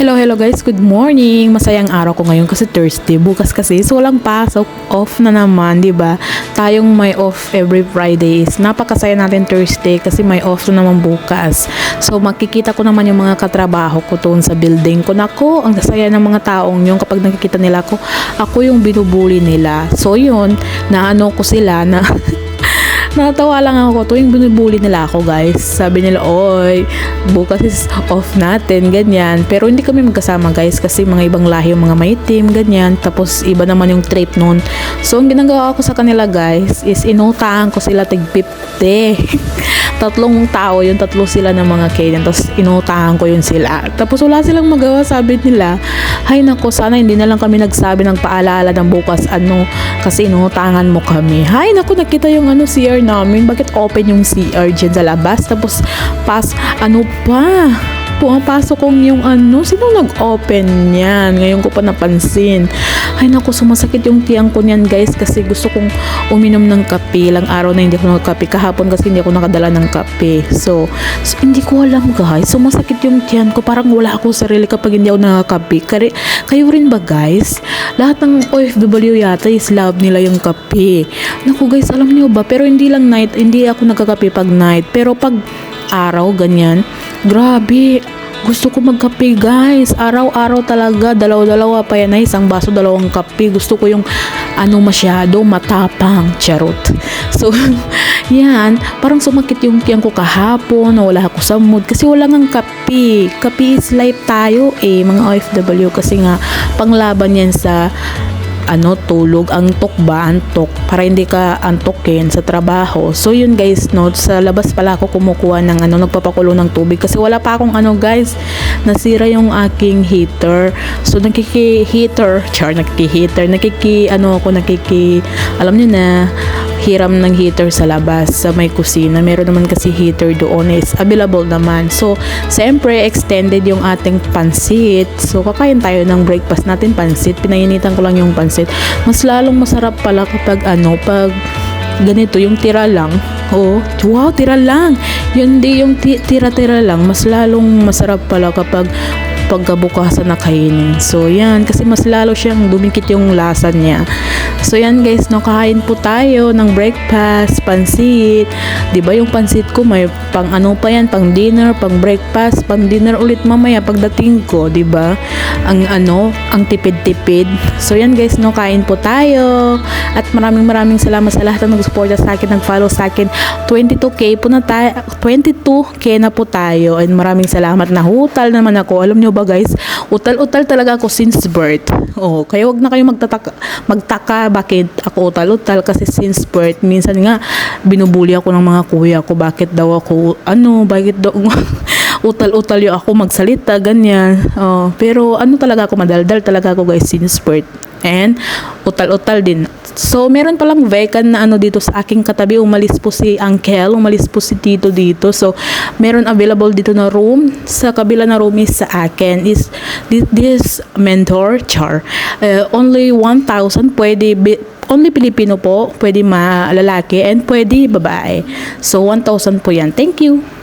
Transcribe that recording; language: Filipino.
Hello, hello guys. Good morning. Masayang araw ko ngayon kasi Thursday. Bukas kasi so walang pasok. Off na naman, 'di ba? Tayong may off every Fridays. Napakasaya natin Thursday kasi may off na naman bukas. So makikita ko naman yung mga katrabaho ko doon sa building ko. Nako, ang saya ng mga taong yun kapag nakikita nila ako, ako yung binubuli nila. So yun, naano ko sila na Natawa lang ako tuwing binubuli nila ako guys. Sabi nila, oy, bukas is off natin, ganyan. Pero hindi kami magkasama guys kasi mga ibang lahi yung mga maitim, ganyan. Tapos iba naman yung trip noon. So ang ginagawa ko sa kanila guys is inutahan ko sila tig 50. Tatlong tao, yung tatlo sila ng mga Kenyan. Tapos inutahan ko yun sila. Tapos wala silang magawa, sabi nila. Hay nako, sana hindi na lang kami nagsabi ng paalala ng bukas ano kasi inutangan mo kami. Hay nako, nakita yung ano CR namin. Bakit open yung CR dyan sa labas? Tapos pas ano pa? Pumapasok kong yung ano, sino nag-open yan? Ngayon ko pa napansin. Ay naku, sumasakit yung tiyang ko niyan guys kasi gusto kong uminom ng kape. Lang araw na hindi ako nagkape. Kahapon kasi hindi ako nakadala ng kape. So, so hindi ko alam guys. Sumasakit yung tiyan ko. Parang wala ako sarili kapag hindi ako nakakape. Kaya, kayo rin ba guys? Lahat ng OFW yata is love nila yung kape. Naku guys, alam niyo ba? Pero hindi lang night, hindi ako nagkakape pag night. Pero pag araw, ganyan, Grabe. Gusto ko magkape guys. Araw-araw talaga. Dalaw-dalawa pa yan ay isang baso, dalawang kape. Gusto ko yung ano masyado matapang. Charot. So, yan. Parang sumakit yung tiyan ko kahapon. Wala ako sa mood. Kasi wala nga kape. Kape is life tayo eh. Mga OFW. Kasi nga panglaban yan sa ano tulog antok ba antok para hindi ka antokin sa trabaho. So yun guys no sa labas pala ako kumukuha ng ano nagpapakulo ng tubig kasi wala pa akong ano guys nasira yung aking heater. So nakiki heater char nakiki heater nakiki ano ako nakiki alam niyo na hiram ng heater sa labas sa may kusina. Meron naman kasi heater doon is available naman. So, siyempre extended yung ating pansit. So, kakain tayo ng breakfast natin pansit. Pinayinitan ko lang yung pansit. Mas lalong masarap pala kapag ano, pag ganito, yung tira lang. Oh, wow, tira lang. Yun di yung tira-tira lang. Mas lalong masarap pala kapag pagkabukasan na kainin. So, yan. Kasi mas lalo siyang dumikit yung lasa niya. So, yan guys, no, kain po tayo ng breakfast, pansit. ba yung pansit ko may pang ano pa yan, pang dinner, pang breakfast, pang dinner ulit mamaya pagdating ko, ba? Ang ano, ang tipid-tipid. So, yan guys, no, kain po tayo. At maraming maraming salamat sa lahat ng nag-suporta sa akin, nag-follow sa akin. 22k po na tayo, 22k na po tayo. And maraming salamat na hutal naman ako. Alam niyo ba guys, utal-utal talaga ako since birth. Oh, kaya wag na kayo magtataka, magtaka bakit ako utal-utal kasi since birth minsan nga binubuli ako ng mga kuya ko bakit daw ako ano, bakit daw utal-utal yung ako magsalita ganyan. Oh, pero ano talaga ako madaldal talaga ako guys since birth. And utal-utal din. So, meron palang vacant na ano dito sa aking katabi. Umalis po si Uncle, umalis po si Tito dito. So, meron available dito na room. Sa kabila na room is sa akin. Is this, mentor char. Uh, only 1,000 pwede only Pilipino po, pwede ma lalaki and pwede babae. So 1,000 po yan. Thank you.